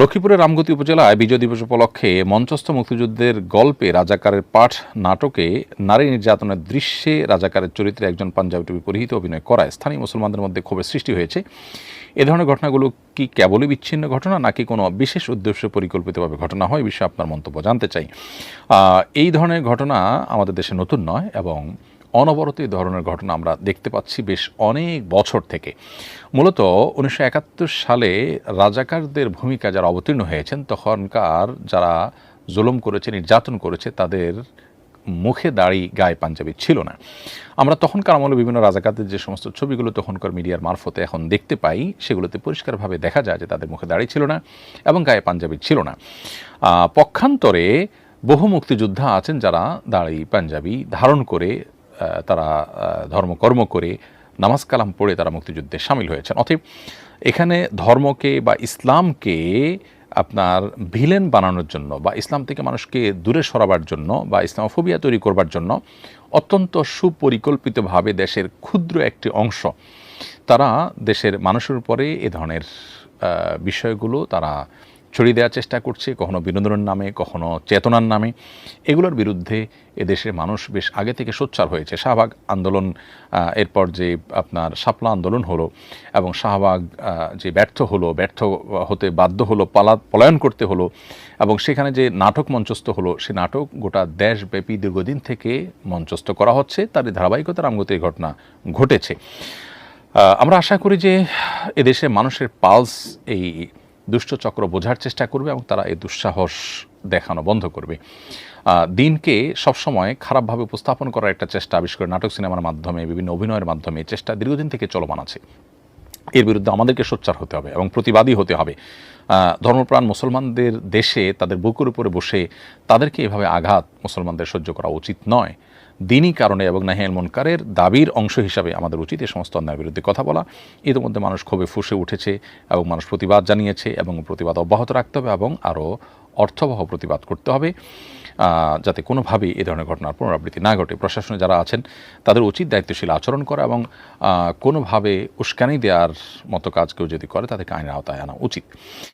লক্ষ্মীপুরের রামগতি উপজেলায় বিজয় দিবস উপলক্ষে মঞ্চস্থ মুক্তিযুদ্ধের গল্পে রাজাকারের পাঠ, নাটকে নারী নির্যাতনের দৃশ্যে রাজাকারের চরিত্রে একজন পাঞ্জাবি টুপি পরিহিত অভিনয় করায় স্থানীয় মুসলমানদের মধ্যে ক্ষোভের সৃষ্টি হয়েছে। এ ধরনের ঘটনাগুলো কি কেবলই বিচ্ছিন্ন ঘটনা নাকি কোনো বিশেষ উদ্দেশ্য পরিকল্পিতভাবে ঘটনা হয় বিষয়ে আপনার মন্তব্য জানতে চাই। এই ধরনের ঘটনা আমাদের দেশে নতুন নয় এবং অনবরত এই ধরনের ঘটনা আমরা দেখতে পাচ্ছি বেশ অনেক বছর থেকে। মূলত উনিশশো একাত্তর সালে রাজাকারদের ভূমিকা যারা অবতীর্ণ হয়েছেন, তখনকার যারা জুলুম করেছে, নির্যাতন করেছে, তাদের মুখে দাড়ি, গায়ে পাঞ্জাবি ছিল না। আমরা তখনকার আমলে বিভিন্ন রাজাকারদের যে সমস্ত ছবিগুলো তখনকার মিডিয়ার মারফতে এখন দেখতে পাই, সেগুলোতে পরিষ্কারভাবে দেখা যায় যে তাদের মুখে দাড়ি ছিল না এবং গায়ে পাঞ্জাবি ছিল না। পক্ষান্তরে বহু মুক্তিযোদ্ধা আছেন যারা দাড়ি, পাঞ্জাবি ধারণ করে তারা ধর্মকর্ম করে নামাজ কালাম পড়ে তারা মুক্তিযুদ্ধে সামিল হয়েছেন। অতএব এখানে ধর্মকে বা ইসলামকে আপনার ভিলেন বানানোর জন্য বা ইসলাম থেকে মানুষকে দূরে সরাবার জন্য বা ইসলামোফোবিয়া তৈরি করবার জন্য অত্যন্ত সুপরিকল্পিতভাবে দেশের ক্ষুদ্র একটি অংশ তারা দেশের মানুষের উপরে এ ধরনের বিষয়গুলো তারা ছড়িয়ে দেওয়ার চেষ্টা করছে, কখনো বিনোদনের নামে, কখনো চেতনার নামে। এগুলোর বিরুদ্ধে এদেশের মানুষ বেশ আগে থেকে সোচ্চার হয়েছে। শাহবাগ আন্দোলন এরপর যে আপনার সাপলা আন্দোলন হলো এবং শাহবাগ যে ব্যর্থ হলো, ব্যর্থ হতে বাধ্য হলো, পালা, পলায়ন করতে হলো এবং সেখানে যে নাটক মঞ্চস্থ হলো, সে নাটক গোটা দেশব্যাপী দীর্ঘদিন থেকে মঞ্চস্থ করা হচ্ছে। তার ধারাবাহিকতা রামগতি এই ঘটনা ঘটেছে। আমরা আশা করি যে এদেশে মানুষের পালস এই দুষ্ট চক্র বোঝার চেষ্টা করবে এবং তারা এই দুঃসাহস দেখানো বন্ধ করবে। দিনকে সবসময় খারাপভাবে উপস্থাপন করার একটা চেষ্টা বিশেষ করে নাটক সিনেমার মাধ্যমে, বিভিন্ন অভিনয়ের মাধ্যমে চেষ্টা দীর্ঘদিন থেকে চলমান আছে। এর বিরুদ্ধে আমাদেরকে সোচ্চার হতে হবে এবং প্রতিবাদী হতে হবে। ধর্মপ্রাণ মুসলমানদের দেশে তাদের বুকের উপরে বসে তাদেরকে এভাবে আঘাত মুসলমানদের সহ্য করা উচিত নয়। দিনই কারণে এবং নাহিয়াল মনকারের দাবির অংশ হিসাবে আমাদের উচিত এ সমস্ত অন্যায়ের বিরুদ্ধে কথা বলা। ইতিমধ্যে মানুষ ক্ষোভে ফুসে উঠেছে এবং মানুষ প্রতিবাদ জানিয়েছে এবং প্রতিবাদ অব্যাহত রাখতে হবে এবং আরও অর্থবহ প্রতিবাদ করতে হবে যাতে কোনোভাবেই এ ধরনের ঘটনার পুনরাবৃত্তি না ঘটে। প্রশাসনে যারা আছেন, তাদের উচিত দায়িত্বশীল আচরণ করা এবং কোনোভাবে উস্কানি দেওয়ার মতো কাজ কেউ যদি করে, তাদেরকে আইনের আওতায় আনা উচিত।